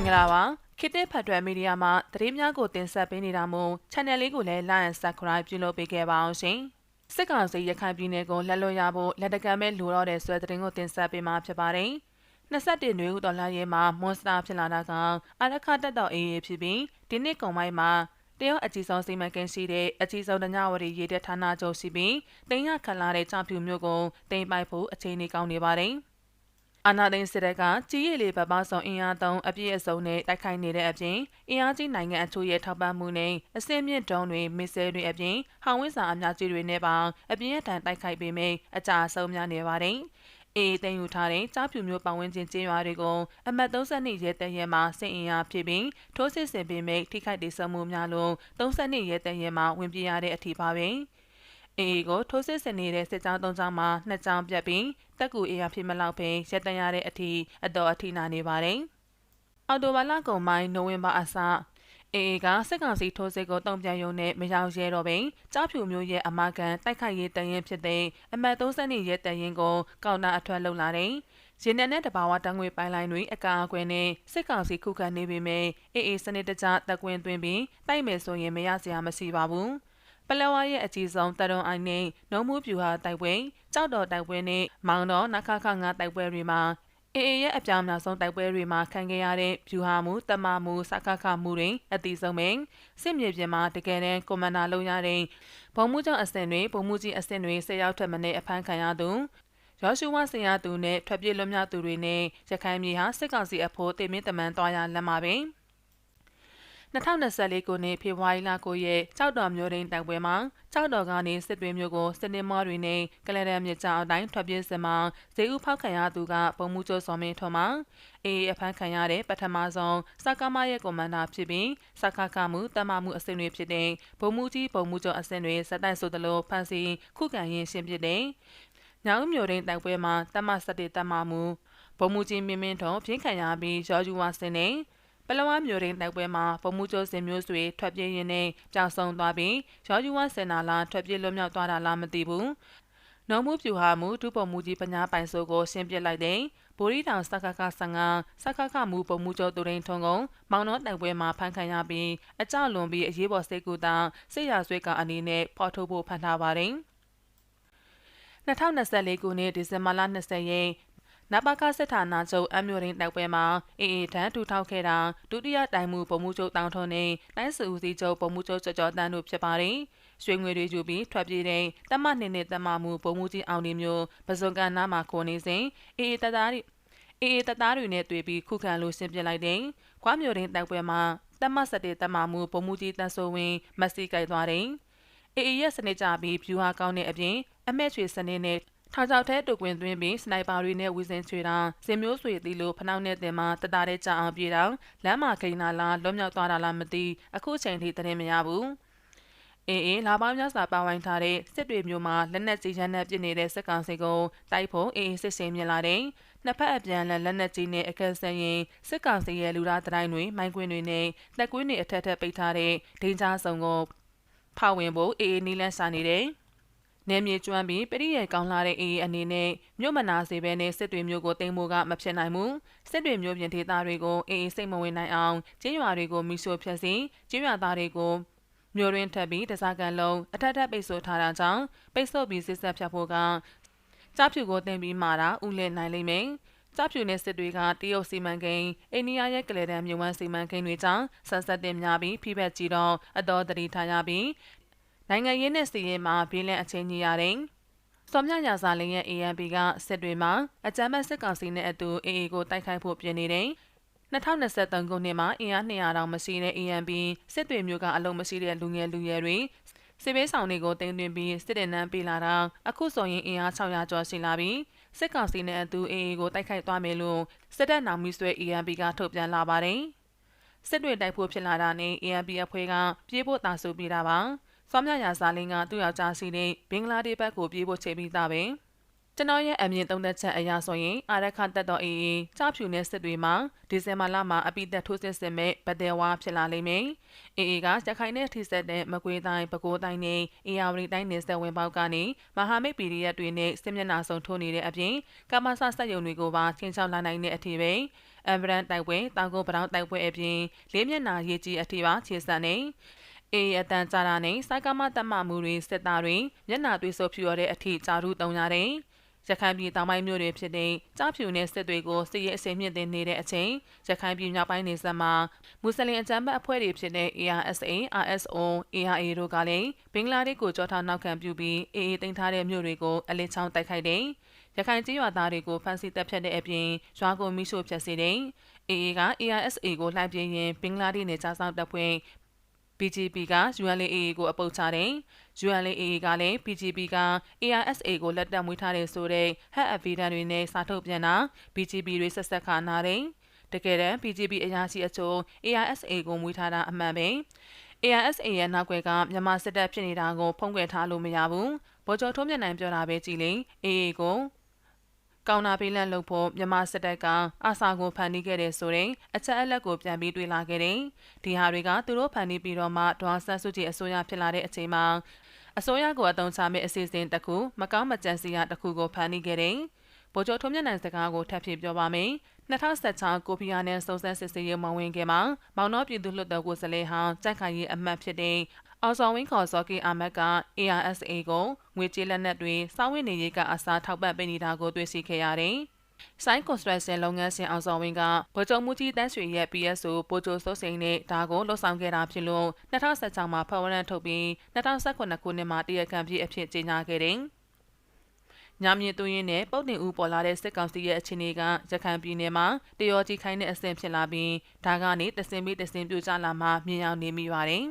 င်္ဂလာပါခေတ်သစ်ဖတ်တွယ်မီဒီယာမှာသတင်းများကိုတင်ဆက်ပေးနေတာမို့ channel လေးကိုလည်း like and subscribe ပြုလုပ်ပေးခဲ့ပါအောင်ရှင်စစ်ကောင်စီရခိုင်ပြည်နယ်ကိုလက်လွတ်ရဖို့လက်တကမ်းမဲ့လိုတော့တဲ့ဆွဲသတင်းကိုတင်ဆက်ပေးမှာဖြစ်ပါတယ်21နွေဦးတော်လာရဲမှာမွန်စတာဖြစ်လာတာကအရခတက်တော်အေးဖြစ်ပြီးဒီနှစ်ကုန်ပိုင်းမှာတရုတ်အကြီးဆုံးစီမံကိန်းရှိတဲ့အကြီးဆုံးတညဝရီရေတက်ဌာနချုပ်ရှိပြီးတင်ရခလာတဲ့ကြောင်ဖြူမျိုးကိုတင်ပိုက်ဖို့အခြေအနေကောင်းနေပါတယ်။ အာနာသိန်းစစ်တပ်ကကြီးရည်လေးဗပောက်ဆောင်အင်အားသုံးအပြည့်အစုံနဲ့တိုက်ခိုက်နေတဲ့အပြင်အင်အားကြီးနိုင်ငံအချို့ရဲ့ထောက်ပံ့မှုနဲ့အစင်းမြင့်ဒုံးတွေမစ်ဆဲတွေအပြင်ဟောင်ဝင်းစာအများကြီးတွေနဲ့ပါအပြင်းအထန်တိုက်ခိုက်ပေမဲ့အကြအဆုံးများနေပါတယ်။အေးသိမ်းယူထားတဲ့ကြားဖြူမျိုးပတ်ဝန်းကျင်ကျေးရွာတွေကိုအမတ်32ရဲတပ်ရဲမှစစ်အင်အားဖြစ်ပြီးထိုးစစ်ဆင်ပေမဲ့ထိခိုက်ဒေဆုံးမှုများလို့32ရဲတပ်ရဲမှဝင်ပြေးရတဲ့အထိပါပဲ။ အေအေကိုထိုးစစ်ဆင်နေတဲ့စစ်ကြောင်းသုံးကြောင်းမှာနှစ်ကြောင်းပြတ်ပြီးတက်ကူအေးရဖြစ်မလောက်ပင်ရက်တန်ရတဲ့အထိအတော်အထိနာနေပါတယ်။အော်တိုဘာလကုန်ပိုင်းနိုဝင်ဘာအစအေအေကစစ်ကောင်စီထိုးစစ်ကိုတုံ့ပြန်ရုံနဲ့မရောက်ရဲတော့ပင်ကြားဖြူမျိုးရဲ့အမကန်တိုက်ခိုက်ရေးတရင်ဖြစ်တဲ့အမတ်32ရဲတရင်ကိုကောက်နာအထွက်လုံလာတဲ့ရင်းနဲ့တဘာဝတန်းငွေပိုင်းလိုင်းတွေအကာအကွယ်နဲ့စစ်ကောင်စီခုခံနေပေမဲ့အေအေစနစ်တကျတက်ကွင်းသွင်းပြီးတိုက်မယ်ဆိုရင်မရစရာမရှိပါဘူး။ ပလဝါရဲ့အကြီးဆုံးတရုံအိုင်နဲ့နှုံးမှုပြူဟာတိုက်ပွဲကြောက်တော်တိုက်ပွဲနဲ့မောင်တော်နခခငါတိုက်ပွဲတွေမှာအေအေရဲ့အပြောင်းအများဆုံးတိုက်ပွဲတွေမှာခံခဲ့ရတဲ့ဖြူဟာမှုတမမှုစခခမှုတွေအတိဆုံးပင်စစ်မြေပြင်မှာတကယ်တမ်းကွန်မန်ဒါလုံရတဲ့ဘုံမှုကြောင့်အဆင့်တွေဘုံမှုကြီးအဆင့်တွေဆက်ရောက်ထက်မနည်းအဖမ်းခံရသူရောရှုဝဆင်ရသူနဲ့ထွက်ပြေးလွတ်မြောက်သူတွေနဲ့ရခိုင်ပြည်ဟာစစ်ကောင်စီအဖို့တည်မင်းတမန်သွားရလက်မှာပင် 2024ခုနှစ်ဖေဖော်ဝါရီလ9ရက်ကြောက်တော်မျိုးရင်းတိုက်ပွဲမှာကြောက်တော်ကနေစစ်တွေမျိုးကိုစစ်နေမောတွေနဲ့ကလရန်မြစ်ကြောင်အတိုင်းထွက်ပြေးစမှာဇေဥဖောက်ခံရသူကပုံမှုကျော်စော်မင်းထွန်းမှာအေးအဖမ်းခံရတဲ့ပထမဆုံးစကားမရဲ့ကွန်မန်ဒါဖြစ်ပြီးစကားကမှုတမမှုအဆင့်တွေဖြစ်တဲ့ဘုံမှုကြီးဘုံမှုကျော်အဆင့်တွေစတိုက်ဆိုသလိုဖန်စီခုခံရင်းရှင်းဖြစ်တဲ့ညောင်မျိုးရင်းတိုက်ပွဲမှာတမစတဲ့တမမှုဘုံမှုကြီးမြင့်မြင့်ထုံပြင်းခံရပြီးရောယူဝါစင်နဲ့ ပလဝါမျိုးရင်းတိုက်ပွဲမှာပုံမှုကျော်စင်မျိုးဆွေထွက်ပြေးရင်းနဲ့ကြောင်ဆုံသွားပြီးရောယူဝစင်နာလာထွက်ပြေးလွတ်မြောက်သွားတာလားမသိဘူး။နှုံမှုပြူဟာမှုဒုပုံမှုကြီးပညာပိုင်ဆိုကိုရှင်းပြလိုက်တဲ့ဗိုလ်ရီတောင်စခခ15စခခမှုပုံမှုကျော်သူရင်းထုံကုံမောင်နှောတိုက်ပွဲမှာဖမ်းခံရပြီးအကြလွန်ပြီးအရေးပေါ်စိတ်ကူတာစစ်ရာဆွေးကအနေနဲ့ဖော်ထုတ်ဖို့ဖန်ထားပါတယ်။2024ခုနှစ်ဒီဇင်ဘာလ20ရက် နပကစစ်ဌာနချုပ်အမျိုးရင်းတိုက်ပွဲမှာအေအေထံထူထောက်ခဲ့တာဒုတိယတိုင်မှုပုံမှုချုပ်တောင်းထုံးနဲ့တိုင်းစုဦးစီးချုပ်ပုံမှုချုပ်ကြော်ကြော်တန်းတို့ဖြစ်ပါတယ်။ရွှေငွေတွေယူပြီးထွက်ပြေးတဲ့တမနှစ်နှစ်တမမှုပုံမှုကြီးအောင်နေမျိုးပဇွန်ကန်နားမှာခိုနေစဉ်အေအေတသားတွေအေအေတသားတွေနဲ့တွေ့ပြီးခုခံလို့ရှင်းပြလိုက်တဲ့ခွားမျိုးရင်းတိုက်ပွဲမှာတမဆက်တဲ့တမမှုပုံမှုကြီးတန်းဆိုဝင်မက်ဆီကြိုက်သွားတဲ့အေအေရဲ့စနစ်ကြပြီးဖြူဟာကောင်းတဲ့အပြင်အမက်ချွေစနစ်နဲ့ ထောင်ချောက်ထဲတုတ်ကွင်းသွင်းပြီးစနိုက်ပါတွေနဲ့ဝီစင်ချွေတာစင်မျိုးဆွေသီလိုဖနှောက်နဲ့တင်မှာတတတဲ့ကြအောင်ပြေတော့လမ်းမှာခိန်လာလားလွတ်မြောက်သွားတာလားမသိအခုချိန်ထိသတင်းမရဘူးအေးအေးလာပေါင်းများစွာပါဝိုင်းထားတဲ့စစ်တွေမျိုးမှာလက်နက်ကြီးချမ်းနဲ့ပြစ်နေတဲ့စစ်ကောင်စီကိုတိုက်ဖို့အေးအေးစစ်စင်မြင်လာတဲ့နှစ်ဖက်အပြန်လန်လက်နက်ကြီးနဲ့အခက်ဆန်ရင်စစ်ကောင်စီရဲ့လူသားတိုင်းတွေမိုင်းကွင်းတွေနဲ့လက်ကွင်းတွေအထက်ထက်ပိတ်ထားတဲ့ဒိန်းချာဆောင်ကိုဖောက်ဝင်ဖို့အေးအေးနီးလန်းစာနေတယ် နယ်မြေကျွမ်းပြီးပရိယေကောင်းလာတဲ့အေးအနေနဲ့မြို့မနာစေဘဲနဲ့စစ်တွေမျိုးကိုတင်ဖို့ကမဖြစ်နိုင်ဘူးစစ်တွေမျိုးပြင်ဒေသတွေကိုအေးစိတ်မဝင်နိုင်အောင်ကျင်းရွာတွေကိုမိဆိုဖြတ်စီကျင်းရွာသားတွေကိုမျိုးရင်းထပ်ပြီးတစားကန်လုံးအထက်ထပ်ပိတ်ဆို့ထားတာကြောင့်ပိတ်ဆို့ပြီးစစ်ဆက်ဖြတ်ဖို့ကကြားဖြူကိုတင်ပြီးမာတာဥလည်နိုင်လိမ့်မယ်ကြားဖြူနဲ့စစ်တွေကတရုတ်စီမံကိန်းအိန္ဒိယရဲ့ကလေတံမြဝန်းစီမံကိန်းတွေကြောင့်ဆက်ဆက်တင်များပြီးဖိဘက်ကြီးတော့အတော်တတိထားရပြီး နိုင်ငံရေးနဲ့စီးရင်မှာဘီလန်အချင်းကြီးရတယ်။စောမြရာဇာလင်းရဲ့ ANP ကစစ်တွေမှာအကြမ်းဖက်စစ်ကောင်စီနဲ့အတူ AA ကိုတိုက်ခိုက်ဖို့ပြင်နေတယ်။2023ခုနှစ်မှာအင်အား200တောင်မရှိတဲ့ ANP စစ်တွေမျိုးကအလုံးမရှိတဲ့လူငယ်လူရွယ်တွေစစ်ဘေးဆောင်တွေကိုတင်သွင်းပြီးစစ်တင်နှန်းပေးလာတာအခုဆိုရင်အင်အား600ကျော်ရှိလာပြီးစစ်ကောင်စီနဲ့အတူ AA ကိုတိုက်ခိုက်သွားမယ်လို့စစ်တပ်နောင်မီဆွဲ ANP ကထုတ်ပြန်လာပါတယ်။စစ်တွေတိုက်ဖို့ဖြစ်လာတာနဲ့ ANP အဖွဲ့ကပြေးဖို့တာဆိုပြတာပါ။ စောမြရာဇာလင်းကသူ့ယောက်ျားစီနဲ့ဘင်္ဂလားဒေ့ရှ်ဘက်ကိုပြေးဖို့ချိန်ပြီးသားပဲကျွန်တော်ရဲ့အမြင်သုံးသက်ချက်အရဆိုရင်အာရခတက်တော်အေးအေးချဖြူနဲ့စစ်တွေမှာဒီဇင်ဘာလမှာအပိသက်ထိုးစစ်ဆင်မဲ့ဗဒဲဝါဖြစ်လာလိမ့်မယ်။အေးအေးကရခိုင်နဲ့ထိစက်တဲ့မကွေးတိုင်းပဲခူးတိုင်းနဲ့အေယာဝတီတိုင်းနယ်စပ်ဝင်ပေါက်ကနေမဟာမိတ်ပီရီယက်တွေနဲ့စစ်မျက်နှာစုံထိုးနေတဲ့အပြင်ကမ္ဘာစစက်ယုံတွေကိုပါချင်းချောက်လာနိုင်တဲ့အထိပဲအမ်ဘရန်တိုက်ပွဲတောင်ကုန်းပတောင်းတိုက်ပွဲအပြင်လေးမျက်နှာရေးကြီးအထိပါခြေစံနေ အေးအတန်ကြာတာနဲ့စိုက်ကမတက်မှမှုတွေစစ်သားတွေမျက်နှာသွေးဆုပ်ဖြူရတဲ့အထိကြာရူတုံရတယ်ရခိုင်ပြည်တောင်ပိုင်းမြို့တွေဖြစ်တဲ့ကြားဖြူနဲ့စစ်တွေကိုစစ်ရေးအစိမ်မြင့်တင်နေတဲ့အချိန်ရခိုင်ပြည်မြောက်ပိုင်းနေဆက်မှာမွတ်စလင်အကြမ်းဖက်အဖွဲ့တွေဖြစ်တဲ့ ARSA, RSO, ARA တို့ကလည်းဘင်္ဂလားဒေ့ရှ်ကိုကြောထားနောက်ခံပြုပြီး AA တင်ထားတဲ့မြို့တွေကိုအလင်းချောင်းတိုက်ခိုက်တယ်။ရခိုင်ကြေးရွာသားတွေကိုဖမ်းဆီးတပ်ဖြတ်တဲ့အပြင်ရွာကိုမိရှို့ဖျက်ဆီးတယ်။ AA က ARSA ကိုလှိုင်းပြင်းရင်ဘင်္ဂလားဒေ့ရှ်နယ်ခြားစောင့်တပ်ဖွဲ့ BGP က ULA ကိုအပုတ်ချတယ်။ ULA ကလည်း BGP က ARSA ကိုလက်တက်မွေးထားတယ်ဆိုတဲ့ head evidence တွေနဲ့စာထုတ်ပြန်တာ BGP တွေဆက်ဆက်ခါနာတယ်။တကယ်တမ်း BGP အရာရှိအချို့ ARSA ကိုမွေးထားတာအမှန်ပဲ။ ARSA ရဲ့နောက်ွယ်ကမြန်မာစစ်တပ်ဖြစ်နေတာကိုဖုံးကွယ်ထားလို့မရဘူး။ဗိုလ်ချုပ်ထုံးမြတ်နိုင်ပြောတာပဲကြည်လေ AA ကို ကောင်နာပေးလန့်လုပ်ဖို့မြန်မာစစ်တပ်ကအာစာကိုဖန်တီးခဲ့တဲ့ဆိုရင်အချက်အလက်ကိုပြန်ပြီးတွေ့လာခဲ့တယ်။ဒီဟာတွေကသူတို့ဖန်တီးပြီးတော့မှဒေါ်ဆန်းစုကြည်အစိုးရဖြစ်လာတဲ့အချိန်မှာအစိုးရကိုအတုံးချမဲ့အစီအစဉ်တစ်ခုမကောင်းမကြံစီရတစ်ခုကိုဖန်တီးခဲ့တယ်။ဗိုလ်ချုပ်ထုံးမြတ်နိုင်စကားကိုထပ်ဖြည့်ပြောပါမယ်။2016ကိုဖီယာနဲ့စုံစမ်းစစ်ဆေးရေးမောင်ဝင်ခဲ့မှာမောင်နှောပြည်သူ့လွှတ်တော်ကိုယ်စားလှယ်ဟောင်းကြက်ခိုင်ရေးအမတ်ဖြစ်တဲ့ အောင်ဆောင်ဝင်းခေါ်စော်ကီအာမတ်က ARSA ကိုငွေကြေးလက်နက်တွေစောင်းဝင်နေရေးကအစားထောက်ပံ့ပေးနေတာကိုတွေ့ရှိခဲ့ရတယ်။ဆိုင်ကွန်စထရက်ရှင်လုပ်ငန်းရှင်အောင်ဆောင်ဝင်းကဗိုလ်ချုပ်မှုကြီးတန်းရွှေရဲ့ PSO ပိုချိုစိုးစိန်နဲ့ဒါကိုလှုပ်ဆောင်ခဲ့တာဖြစ်လို့2016မှာဖဝရန်ထုတ်ပြီး2019ခုနှစ်မှာတရားခံပြည့်အဖြစ်ကြေညာခဲ့တယ်။ညမြင့်သူရင်းနဲ့ပုတ်တင်ဦးပေါ်လာတဲ့စစ်ကောင်စီရဲ့အခြေအနေကရခိုင်ပြည်နယ်မှာတရောကြီးခိုင်းတဲ့အဆင့်ဖြစ်လာပြီးဒါကနေတစင်ပြီးတစင်ပြူကြလာမှမြင်အောင်နေမိပါတယ်